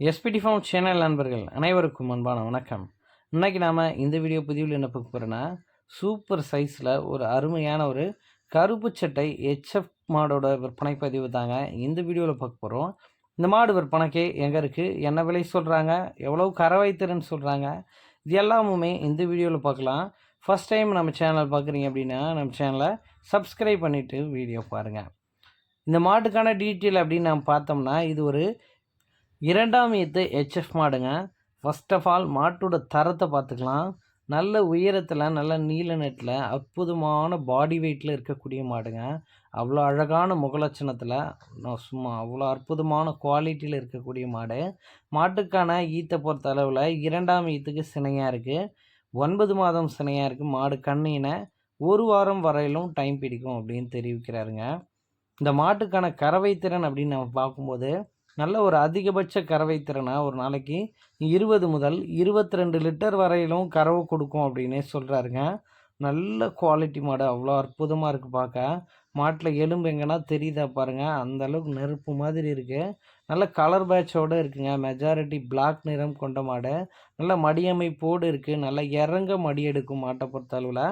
SPD form channel நண்பர்கள் அனைவருக்கும் அன்பான வணக்கம். இன்னைக்கு நாம் இந்த வீடியோ பதிவில் என்ன பார்க்க போகிறோன்னா சூப்பர் சைஸில் ஒரு அருமையான ஒரு கருப்பு சட்டை ஹெச்எஃப் மாடோட விற்பனை பதிவு தாங்க இந்த வீடியோவில் பார்க்க போகிறோம் இந்த மாடு விற்பனைக்கு எங்கே இருக்குது என்ன விலை சொல்கிறாங்க எவ்வளோ கறவை திறன் சொல்கிறாங்க இது எல்லாமுமே இந்த வீடியோவில் பார்க்கலாம். ஃபஸ்ட் டைம் நம்ம சேனல் பார்க்குறீங்க அப்படின்னா நம்ம சேனலை சப்ஸ்கிரைப் பண்ணிவிட்டு வீடியோ பாருங்கள் இந்த மாட்டுக்கான டீட்டெயில் அப்படின்னு நம்ம பார்த்தோம்னா இது ஒரு இரண்டாம் ஈத்து ஹெச்எஃப் மாடுங்க. ஃபர்ஸ்ட் ஆஃப் ஆல் மாட்டோட தரத்தை பார்த்துக்கலாம். நல்ல உயரத்தில் நல்ல நீல நெட்டில் அற்புதமான பாடி வெயிட்டில் இருக்கக்கூடிய மாடுங்க. அவ்வளோ அழகான முகலட்சணத்தில் நான் சும்மா அவ்வளோ அற்புதமான குவாலிட்டியில் இருக்கக்கூடிய மாடு. மாட்டுக்கான ஈத்தை பொறுத்த அளவில் இரண்டாம் ஈத்துக்கு சினையாக இருக்குது ஒன்பது மாதம் சினையாக இருக்குது மாடு கண்ணினை. ஒரு வாரம் வரையிலும் டைம் பிடிக்கும் அப்படின்னு தெரிவிக்கிறாருங்க. இந்த மாட்டுக்கான கறவை திறன் அப்படின்னு நம்ம பார்க்கும்போது நல்ல ஒரு அதிகபட்ச கறவை திறனை ஒரு நாளைக்கு இருபது முதல் இருபத்தி ரெண்டு லிட்டர் வரையிலும் கறவை கொடுக்கும் அப்படின்னே சொல்கிறாருங்க நல்ல குவாலிட்டி மாடு. அவ்வளோ அற்புதமாக இருக்குது பார்க்க மாட்டில் எலும்பு எங்கன்னா தெரியுதா பாருங்கள் அந்த அளவுக்கு நெருப்பு மாதிரி இருக்குது நல்ல கலர் பேட்சோடு இருக்குங்க. மெஜாரிட்டி பிளாக் நிறம் கொண்ட மாடு. நல்ல மடியமைப்போடு இருக்குது நல்லா இறங்க மடி எடுக்கும் மாட்டை பொறுத்தளவில்.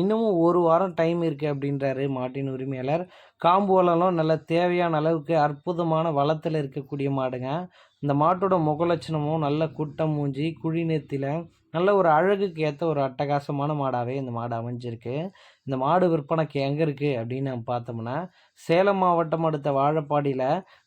இன்னமும் ஒரு வாரம் டைம் இருக்குது அப்படின்றாரு மாட்டின் உரிமையாளர். காம்போலெல்லாம் நல்ல தேவையான அளவுக்கு அற்புதமான வளத்தில் இருக்கக்கூடிய மாடுங்க. இந்த மாட்டோட முகலட்சணமும் நல்ல குட்டம் மூஞ்சி குழி நெத்தியில் நல்ல ஒரு அழகுக்கு ஏற்ற ஒரு அட்டகாசமான மாடாகவே இந்த மாடு அமைஞ்சிருக்கு. இந்த மாடு விற்பனைக்கு எங்கே இருக்குது அப்படின்னு நம்ம பார்த்தோம்னா சேலம் மாவட்டம் அடுத்த வாழப்பாடியில்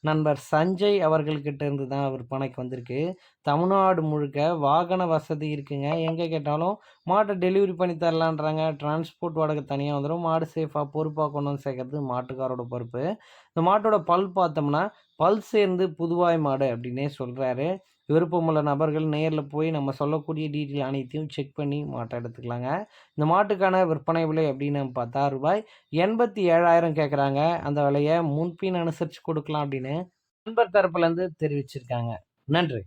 நண்பர் சஞ்சய் அவர்கள்கிட்ட இருந்து தான் விற்பனைக்கு வந்திருக்கு. தமிழ்நாடு முழுக்க வாகன வசதி இருக்குங்க. எங்கே கேட்டாலும் மாட்டை டெலிவரி பண்ணி தரலான்றாங்க. டிரான்ஸ்போர்ட் வாடகை தனியாக வந்துடும் மாடு சேஃபாக பொறுப்பாக கொண்டு வந்து சேர்க்கறது மாட்டுக்காரோட பொறுப்பு. இந்த மாட்டோட பல் பார்த்தோம்னா பல் சேர்ந்து புதுவாய் மாடு அப்படின்னே சொல்கிறாரு விருப்பமுள்ள நபர்கள் நேரில் போய் நம்ம சொல்லக்கூடிய டீட்டெயில் அனைத்தையும் செக் பண்ணி மாட்டை எடுத்துக்கலாங்க. இந்த மாட்டுக்கான விற்பனை விலை அப்படின்னு அப்படின்னு பார்த்தா ரூபாய். எண்பத்தி ஏழாயிரம் கேட்குறாங்க அந்த விலையை முன்பின் அனுசரித்து கொடுக்கலாம் அப்படின்னு நண்பர் தரப்புலேருந்து தெரிவிச்சிருக்காங்க. நன்றி.